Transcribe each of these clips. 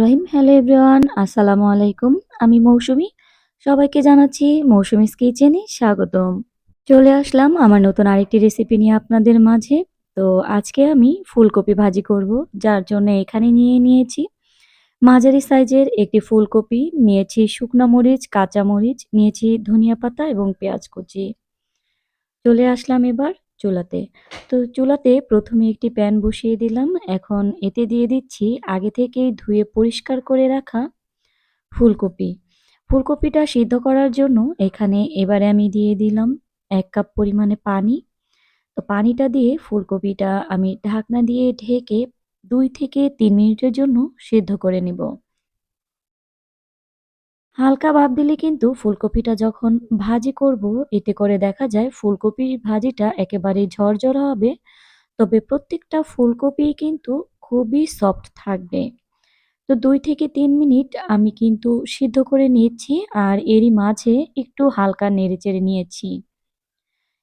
রহিম hello everyone, আসসালামু আলাইকুম। আমি মৌসুমি। সবাইকে জানাচ্ছি মৌসুমিস কিচেনে স্বাগতম। চলে আসলাম আমার নতুন আরেকটি রেসিপি নিয়ে আপনাদের মাঝে। তো আজকে আমি ফুলকপি ভাজি করব, যার জন্য এখানে নিয়ে নিয়েছি মাঝারি সাইজের একটি ফুলকপি, নিয়েছি শুকনো মরিচ, কাঁচা মরিচ, নিয়েছি ধনিয়া পাতা এবং পেঁয়াজ কুচি। চলে আসলাম এবার চুলাতে। তো চুলাতে প্রথমে একটি প্যান বসিয়ে দিলাম। এখন এতে দিয়ে দিচ্ছি আগে থেকেই ধুয়ে পরিষ্কার করে রাখা ফুলকপি। ফুলকপিটা সিদ্ধ করার জন্য এখানে এবারে আমি দিয়ে দিলাম এক কাপ পরিমাণে পানি। তো পানিটা দিয়ে ফুলকপিটা আমি ঢাকনা দিয়ে ঢেকে দুই থেকে তিন মিনিটের জন্য সিদ্ধ করে নেব। হালকা ভাব দিলে কিন্তু ফুলকপিটা যখন ভাজি করব, এতে করে দেখা যায় ফুলকপির ভাজিটা একেবারে ঝরঝর হবে। তবে প্রত্যেকটা ফুলকপি কিন্তু খুবই সফট থাকবে। তো দুই থেকে তিন মিনিট আমি কিন্তু সিদ্ধ করে নিয়েছি আর এরই মাঝে একটু হালকা নেড়েচেড়ে নিয়েছি।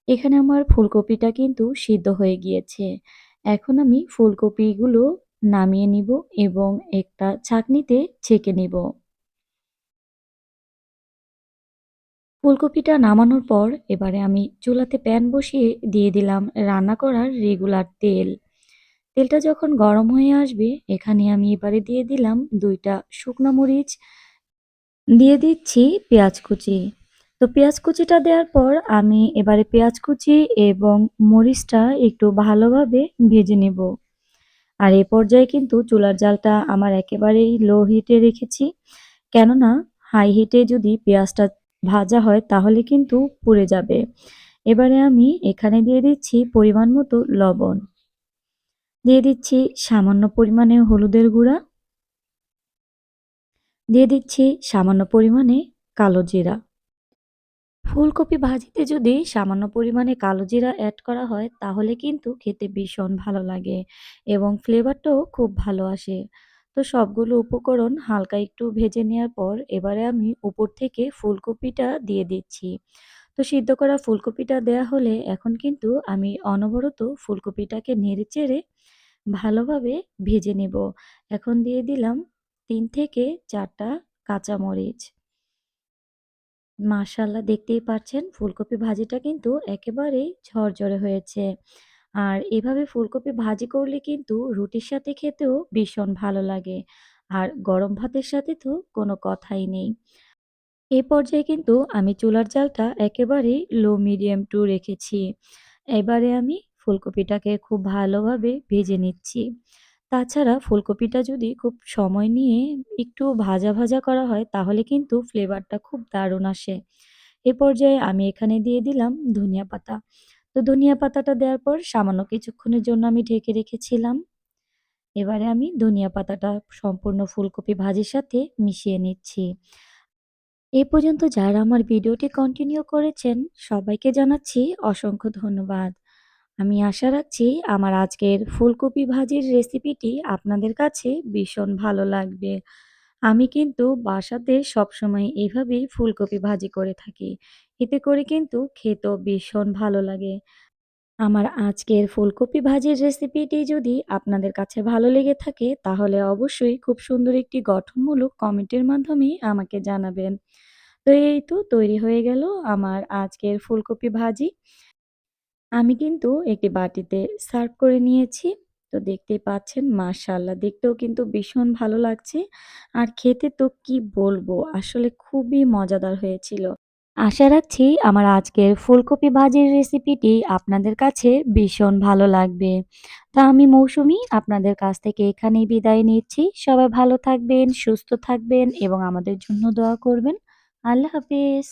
এখানে আমার ফুলকপিটা কিন্তু সিদ্ধ হয়ে গিয়েছে। এখন আমি ফুলকপিগুলো নামিয়ে নিব এবং একটা ছাঁকনিতে ছেঁকে নিব। ফুলকপিটা নামানোর পর এবারে আমি চুলাতে প্যান বসিয়ে দিয়ে দিলাম রান্না করার রেগুলার তেল। তেলটা যখন গরম হয়ে আসবে, এখানে আমি এবারে দিয়ে দিলাম দুইটা শুকনো মরিচ। দিয়ে দিচ্ছি পেঁয়াজ কুচি। তো পেঁয়াজ কুচিটা দেওয়ার পর আমি এবারে পেঁয়াজ কুচি এবং মরিচটা একটু ভালোভাবে ভেজে নেব। আর এ পর্যায়ে কিন্তু চুলার জালটা আমার একেবারেই লো হিটে রেখেছি। কেননা হাই হিটে যদি পেঁয়াজটা ভাজা হয় তাহলে কিন্তু পুড়ে যাবে। এবারে আমি এখানে দিয়ে দিচ্ছি পরিমাণ মতো লবণ। দিয়ে দিচ্ছি সামান্য পরিমাণে হলুদের গুঁড়া। দিয়ে দিচ্ছি সামান্য পরিমাণে কালো জিরা। ফুলকপি ভাজিতে যদি সামান্য পরিমাণে কালো জিরা অ্যাড করা হয়, তাহলে কিন্তু খেতে ভীষণ ভালো লাগে এবং ফ্লেভারটাও খুব ভালো আসে। তো সবগুলো উপকরণ হালকা একটু ভেজে নেওয়ার পর এবারে আমি উপর থেকে ফুলকপিটা দিয়ে দিচ্ছি। তো সিদ্ধ করা ফুলকপিটা দেয়া হলে এখন কিন্তু আমি অনবরত ফুলকপিটাকে নেড়ে চেড়ে ভালোভাবে ভেজে নেব। এখন দিয়ে দিলাম তিন থেকে চারটা কাঁচামরিচ। মাশাল্লাহ দেখতেই পাচ্ছেন ফুলকপি ভাজিটা কিন্তু একেবারেই ঝরঝরে হয়েছে। আর এভাবে ফুলকপি ভাজি করলে কিন্তু রুটির সাথে খেতেও ভীষণ ভালো লাগে। আর গরম ভাতের সাথে তো কোনো কথাই নেই। এ পর্যায়ে কিন্তু আমি চুলার জালটা একেবারেই লো মিডিয়াম টু রেখেছি। এবারে আমি ফুলকপিটাকে খুব ভালোভাবে ভেজে নিচ্ছি। তাছাড়া ফুলকপিটা যদি খুব সময় নিয়ে একটু ভাজা ভাজা করা হয়, তাহলে কিন্তু ফ্লেভারটা খুব দারুণ আসে। এ পর্যায়ে আমি এখানে দিয়ে দিলাম ধনিয়া পাতা। তো ধনিয়া পাতাটা দেওয়ার পর সামান্য কিছুক্ষণের জন্য আমি ঢেকে রেখেছিলাম। এবারে আমি ধনিয়া পাতাটা সম্পূর্ণ ফুলকপি ভাজির সাথে মিশিয়ে নিচ্ছি। এ পর্যন্ত যারা আমার ভিডিওটি কন্টিনিউ করেছেন, সবাইকে জানাচ্ছি অসংখ্য ধন্যবাদ। আমি আশা রাখছি আমার আজকের ফুলকপি ভাজির রেসিপিটি আপনাদের কাছে ভীষণ ভালো লাগবে। আমি কিন্তু বাসাতে সবসময় এভাবেই ফুলকপি ভাজি করে থাকি। এতে করে কিন্তু খেতেও ভীষণ ভালো লাগে। আমার আজকের ফুলকপি ভাজির রেসিপিটি যদি আপনাদের কাছে ভালো লেগে থাকে, তাহলে অবশ্যই খুব সুন্দর একটি গঠনমূলক কমেন্টের মাধ্যমে আমাকে জানাবেন। তো এই তো তৈরি হয়ে গেল আমার আজকের ফুলকপি ভাজি। আমি কিন্তু একটি বাটিতে সার্ভ করে নিয়েছি। তো দেখতেই পাচ্ছেন, মাশাল্লাহ। দেখতেও কিন্তু ভীষণ ভালো লাগছে। আর খেতে তো কি বলব? আসলে খুবই মজাদার হয়েছিল। আশা রাখছি আমার আজকের ফুলকপি ভাজির রেসিপিটি আপনাদের কাছে ভীষণ ভালো লাগবে। তা আমি মৌসুমি আপনাদের কাছ থেকে এখানেই বিদায় নিচ্ছি। সবাই ভালো থাকবেন, সুস্থ থাকবেন এবং আমাদের জন্য দোয়া করবেন। আল্লাহ হাফিজ।